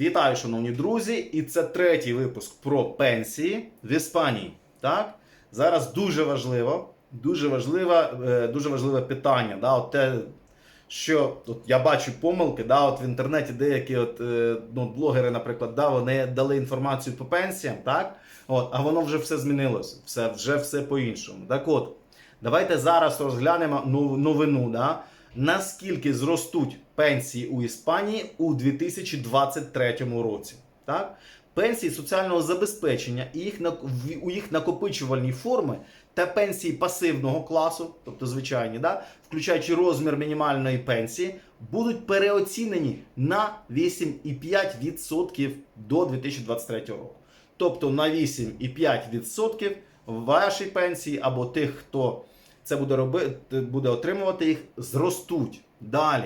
Вітаю, шановні друзі! І це третій випуск про пенсії в Іспанії. Так? Зараз дуже важливо, дуже важливе, дуже важливе питання. Да? От те, що от я бачу помилки, да? от в інтернеті деякі от, е, ну, блогери, наприклад, да? вони дали інформацію по пенсіям, так? От, а воно вже все змінилося, все, вже все по-іншому. Так от, давайте зараз розглянемо новину. Да? Наскільки зростуть пенсії у Іспанії у 2023 році. Так? Пенсії соціального забезпечення і їх у їх накопичувальні форми та пенсії пасивного класу, тобто звичайні, да? включаючи розмір мінімальної пенсії, будуть переоцінені на 8,5% до 2023 року. Тобто на 8,5% ваші пенсії або тих, хто це буде робити, буде отримувати їх, зростуть. Далі.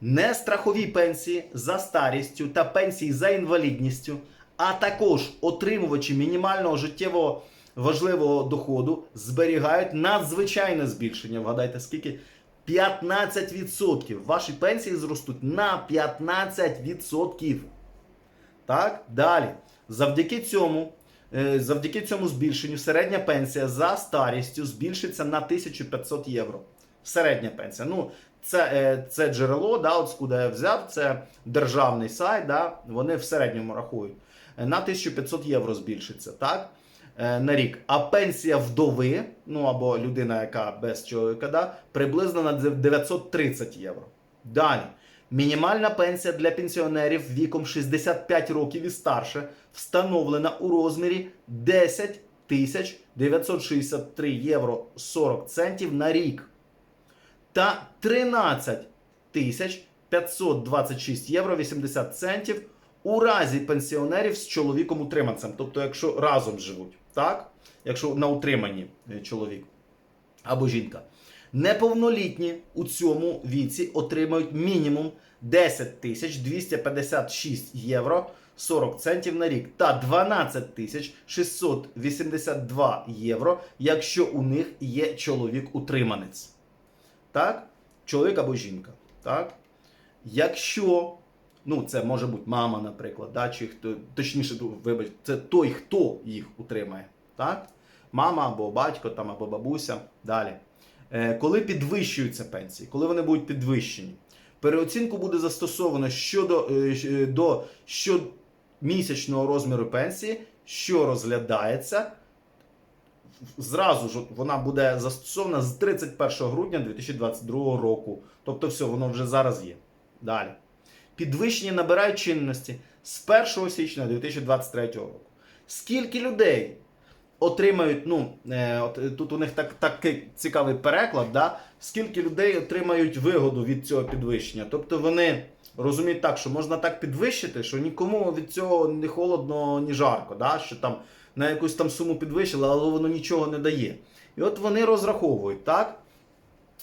Нестрахові пенсії за старістю та пенсії за інвалідністю, а також отримувачі мінімального життєво важливого доходу зберігають надзвичайне збільшення. Вгадайте, скільки? 15%. Ваші пенсії зростуть на 15%. Так, далі. Завдяки цьому, завдяки цьому збільшенню середня пенсія за старістю збільшиться на 1500 євро. Середня пенсія. Ну, це, е, це джерело, да, от скуди я взяв, це державний сайт, да, вони в середньому рахують. Е, На 1500 євро збільшиться, так? е, На рік. А пенсія вдови, ну або людина, яка без чоловіка, да, приблизно на 930 євро. Далі. Мінімальна пенсія для пенсіонерів віком 65 років і старше встановлена у розмірі 10 тисяч 963 євро 40 центів на рік та 13 тисяч 526 євро 80 центів у разі пенсіонерів з чоловіком утриманцем. Тобто, якщо разом живуть, так? Якщо на утриманні е, чоловік або жінка. Неповнолітні у цьому віці отримають мінімум 10 тисяч 256 євро 40 центів на рік та 12 тисяч 682 євро, якщо у них є чоловік-утриманець. Так? Чоловік або жінка. Так? Якщо, ну це може бути мама, наприклад, да, чи хто, точніше, ну, вибач, це той, хто їх утримає. Так? Мама або батько, там, або бабуся. Далі. Е, коли підвищуються пенсії, коли вони будуть підвищені, переоцінку буде застосовано щодо е, е, до щомісячного розміру пенсії, що розглядається. Зразу ж вона буде застосована з 31 грудня 2022 року. Тобто, все, воно вже зараз є. Далі. Підвищення набирають чинності з 1 січня 2023 року. Скільки людей отримають, ну, е, от, е, тут у них так, такий цікавий переклад, да? скільки людей отримають вигоду від цього підвищення. Тобто вони розуміють так, що можна так підвищити, що нікому від цього ні холодно, ні жарко, да? що там на якусь там суму підвищили, але воно нічого не дає. І от вони розраховують, так?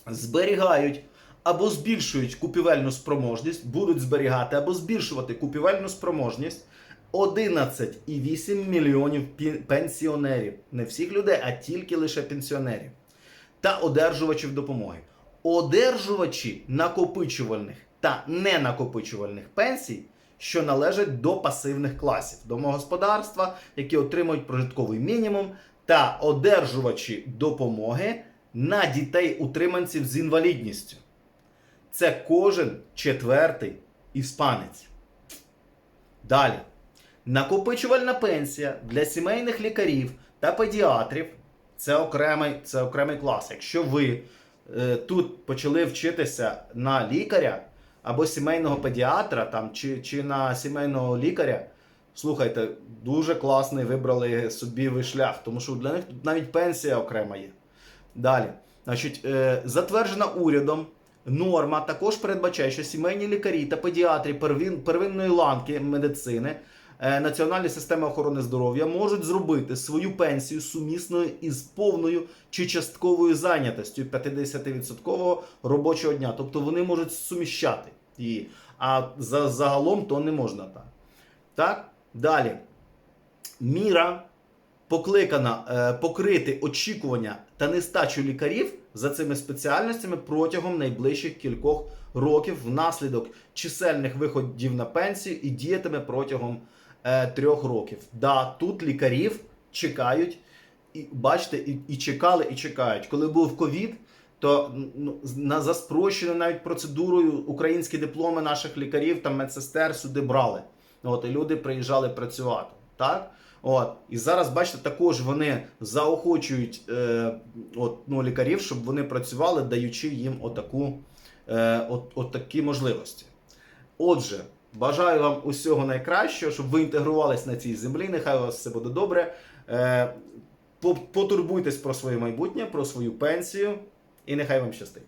зберігають або збільшують купівельну спроможність, будуть зберігати або збільшувати купівельну спроможність 11,8 мільйонів пенсіонерів. Не всіх людей, а тільки лише пенсіонерів. Та одержувачів допомоги. Одержувачі накопичувальних та ненакопичувальних пенсій, що належать до пасивних класів домогосподарства, які отримують прожитковий мінімум, та одержувачі допомоги на дітей-утриманців з інвалідністю. Це кожен четвертий іспанець. Далі. Накопичувальна пенсія для сімейних лікарів та педіатрів це окремий, це окремий клас. Якщо ви е, тут почали вчитися на лікаря або сімейного педіатра, там, чи, чи на сімейного лікаря, слухайте, дуже класний вибрали собі ви шлях, тому що для них тут навіть пенсія окрема є. Далі. Значить, е, затверджена урядом норма також передбачає, що сімейні лікарі та педіатри первин, первинної ланки медицини е, Національної системи охорони здоров'я можуть зробити свою пенсію сумісною із повною чи частковою зайнятостю 50% робочого дня. Тобто вони можуть суміщати її. А за, загалом то не можна так. Так? Далі. Міра покликана е, покрити очікування та нестачу лікарів за цими спеціальностями протягом найближчих кількох років внаслідок чисельних виходів на пенсію і діятиме протягом трьох років. Да, тут лікарів чекають, і бачите, і, і чекали, і чекають. Коли був ковід, то ну, на за спрощеною навіть процедурою українські дипломи наших лікарів та медсестер сюди брали. От, і люди приїжджали працювати. Так? От. І зараз, бачите, також вони заохочують е, от, ну, лікарів, щоб вони працювали, даючи їм отаку, е, от, от такі можливості. Отже, бажаю вам усього найкращого, щоб ви інтегрувались на цій землі. Нехай у вас все буде добре. Е, по- Потурбуйтесь про своє майбутнє, про свою пенсію, і нехай вам щастить.